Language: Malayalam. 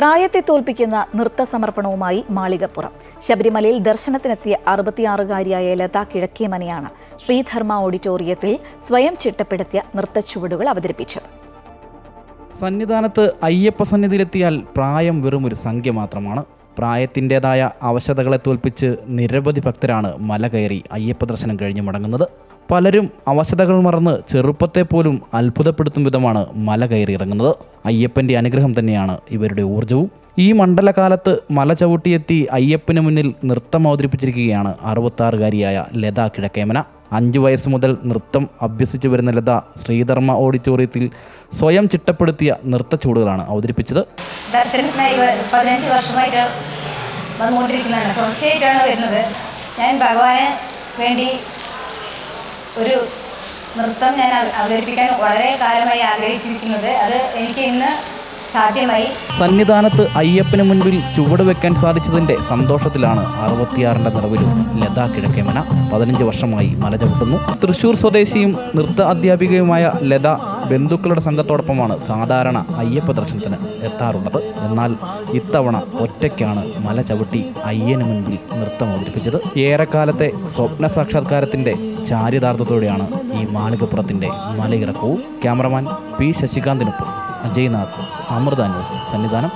പ്രായത്തെ തോൽപ്പിക്കുന്ന നൃത്ത സമർപ്പണവുമായി മാളികപ്പുറം. ശബരിമലയിൽ ദർശനത്തിനെത്തിയ അറുപത്തിയാറുകാരിയായ ലത കിഴക്കേമനയാണ് ശ്രീധർമ്മ ഓഡിറ്റോറിയത്തിൽ സ്വയം ചിട്ടപ്പെടുത്തിയ നൃത്തച്ചുവടുകൾ അവതരിപ്പിച്ചത്. സന്നിധാനത്ത് അയ്യപ്പ സന്നിധിയിലെത്തിയാൽ പ്രായം വെറും ഒരു സംഖ്യ മാത്രമാണ്. പ്രായത്തിന്റെതായ അവശതകളെ തോൽപ്പിച്ച് നിരവധി ഭക്തരാണ് മല കയറി അയ്യപ്പ ദർശനം കഴിഞ്ഞ് മടങ്ങുന്നത്. പലരും അവശതകൾ മറന്ന് ചെറുപ്പത്തെ പോലും അത്ഭുതപ്പെടുത്തും വിധമാണ് മല കയറി ഇറങ്ങുന്നത് അയ്യപ്പന്റെ അനുഗ്രഹം തന്നെയാണ് ഇവരുടെ ഊർജവും ഈ മണ്ഡലകാലത്ത് മല ചവിട്ടിയെത്തി അയ്യപ്പന് മുന്നിൽ നൃത്തം അവതരിപ്പിച്ചിരിക്കുകയാണ് അറുപത്താറുകാരിയായ ലത കിഴക്കേമന. അഞ്ചു വയസ്സ് മുതൽ നൃത്തം അഭ്യസിച്ചു വരുന്ന ലത ശ്രീധർമ്മ ഓഡിറ്റോറിയത്തിൽ സ്വയം ചിട്ടപ്പെടുത്തിയ നൃത്ത ചൂടുകളാണ് അവതരിപ്പിച്ചത്. വർഷമായിട്ട് വന്നുകൊണ്ടിരിക്കുന്നതാണ്. തുടർച്ചയായിട്ടാണ് വരുന്നത്. ഞാൻ ഭഗവാന് വേണ്ടി ഒരു നൃത്തം ഞാൻ അവ- അവതരിപ്പിക്കാൻ വളരെ കാലമായി ആഗ്രഹിച്ചിരിക്കുന്നത്. അത് എനിക്ക് ഇന്ന് സാധ്യമായി. സന്നിധാനത്ത് അയ്യപ്പന് മുൻപിൽ ചുവട് വെക്കാൻ സാധിച്ചതിന്റെ സന്തോഷത്തിലാണ് അറുപത്തിയാറിന്റെ നിറവിലും ലത കിഴക്കേമന. പതിനഞ്ച് വർഷമായി മല ചവിട്ടുന്നു തൃശൂർ സ്വദേശിയും നൃത്ത അധ്യാപികയുമായ ലത ബന്ധുക്കളുടെ സംഘത്തോടൊപ്പമാണ് സാധാരണ അയ്യപ്പ ദർശനത്തിന് എത്താറുള്ളത്. എന്നാൽ ഇത്തവണ ഒറ്റയ്ക്കാണ് മല ചവിട്ടി അയ്യന് മുൻപിൽ നൃത്തം അവതരിപ്പിച്ചത്. ഏറെക്കാലത്തെ സ്വപ്ന സാക്ഷാത്കാരത്തിന്റെ ചാരിതാർത്ഥത്തോടെയാണ് ഈ മാളികപ്പുറത്തിന്റെ മലയിറക്കവും. ക്യാമറമാൻ പി ശശികാന്തിനൊപ്പം അജയ്നാഥ് അമൃത ന്യൂസ് സന്നിധാനം.